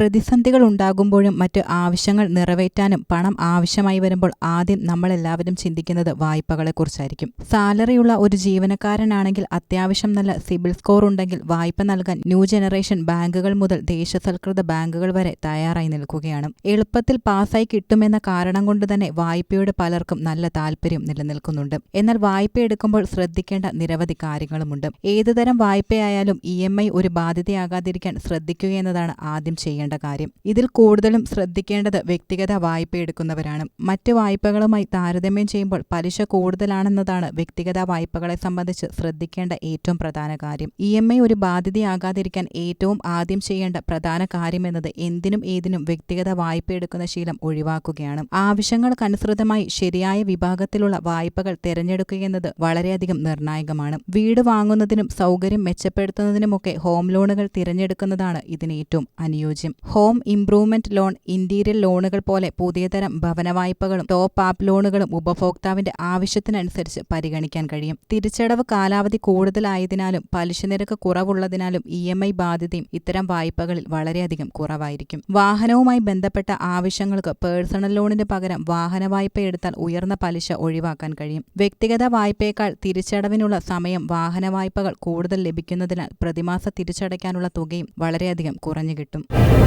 പ്രതിസന്ധികൾ ഉണ്ടാകുമ്പോഴും മറ്റ് ആവശ്യങ്ങൾ നിറവേറ്റാനും പണം ആവശ്യമായി വരുമ്പോൾ ആദ്യം നമ്മളെല്ലാവരും ചിന്തിക്കുന്നത് വായ്പകളെക്കുറിച്ചായിരിക്കും. സാലറിയുള്ള ഒരു ജീവനക്കാരനാണെങ്കിൽ അത്യാവശ്യം നല്ല സിബിൽ സ്കോർ ഉണ്ടെങ്കിൽ വായ്പ നൽകാൻ ന്യൂ ജനറേഷൻ ബാങ്കുകൾ മുതൽ ദേശസൽകൃത ബാങ്കുകൾ വരെ തയ്യാറായി നിൽക്കുകയാണ്. എളുപ്പത്തിൽ പാസ്സായി കിട്ടുമെന്ന കാരണം കൊണ്ട് തന്നെ വായ്പയോട് പലർക്കും നല്ല താല്പര്യം നിലനിൽക്കുന്നുണ്ട്. എന്നാൽ വായ്പ എടുക്കുമ്പോൾ ശ്രദ്ധിക്കേണ്ട നിരവധി കാര്യങ്ങളുമുണ്ട്. ഏതുതരം വായ്പയായാലും ഇ എം ഐ ഒരു ബാധ്യതയാകാതിരിക്കാൻ ശ്രദ്ധിക്കുക എന്നതാണ് ആദ്യം ചെയ്യേണ്ട കാര്യം. ഇതിൽ കൂടുതലും ശ്രദ്ധിക്കേണ്ടത് വ്യക്തിഗത വായ്പ എടുക്കുന്നവരാണ്. മറ്റ് വായ്പകളുമായി താരതമ്യം ചെയ്യുമ്പോൾ പലിശ കൂടുതലാണെന്നതാണ് വ്യക്തിഗത വായ്പകളെ സംബന്ധിച്ച് ശ്രദ്ധിക്കേണ്ട ഏറ്റവും പ്രധാന കാര്യം. ഇ എം ഐ ഒരു ബാധ്യതയാകാതിരിക്കാൻ ഏറ്റവും ആദ്യം ചെയ്യേണ്ട പ്രധാന കാര്യമെന്നത് എന്തിനും ഏതിനും വ്യക്തിഗത വായ്പ എടുക്കുന്ന ശീലം ഒഴിവാക്കുകയാണ്. ആവശ്യങ്ങൾക്കനുസൃതമായി ശരിയായ വിഭാഗത്തിലുള്ള വായ്പകൾ തിരഞ്ഞെടുക്കുകയെന്നത് വളരെയധികം നിർണായകമാണ്. വീട് വാങ്ങുന്നതിനും സൗകര്യം മെച്ചപ്പെടുത്തുന്നതിനുമൊക്കെ ഹോം ലോണുകൾ തിരഞ്ഞെടുക്കുന്നതാണ് ഇതിന് ഏറ്റവും അനുയോജ്യം. ഹോം ഇംപ്രൂവ്മെന്റ് ലോൺ ഇന്റീരിയർ ലോണുകൾ പോലെ പുതിയതരം ഭവന വായ്പകളും ടോപ്പ് ആപ്പ് ലോണുകളും ഉപഭോക്താവിന്റെ ആവശ്യത്തിനനുസരിച്ച് പരിഗണിക്കാൻ കഴിയും. തിരിച്ചടവ് കാലാവധി കൂടുതലായതിനാലും പലിശ നിരക്ക് കുറവുള്ളതിനാലും ഇ എം ഐ ബാധ്യതയും ഇത്തരം വായ്പകളിൽ വളരെയധികം കുറവായിരിക്കും. വാഹനവുമായി ബന്ധപ്പെട്ട ആവശ്യങ്ങൾക്ക് പേഴ്സണൽ ലോണിന് പകരം വാഹന വായ്പ എടുത്താൽ ഉയർന്ന പലിശ ഒഴിവാക്കാൻ കഴിയും. വ്യക്തിഗത വായ്പയേക്കാൾ തിരിച്ചടവിനുള്ള സമയം വാഹന വായ്പകൾ കൂടുതൽ ലഭിക്കുന്നതിനാൽ പ്രതിമാസ തിരിച്ചടയ്ക്കാനുള്ള തുകയും വളരെയധികം കുറഞ്ഞു കിട്ടും.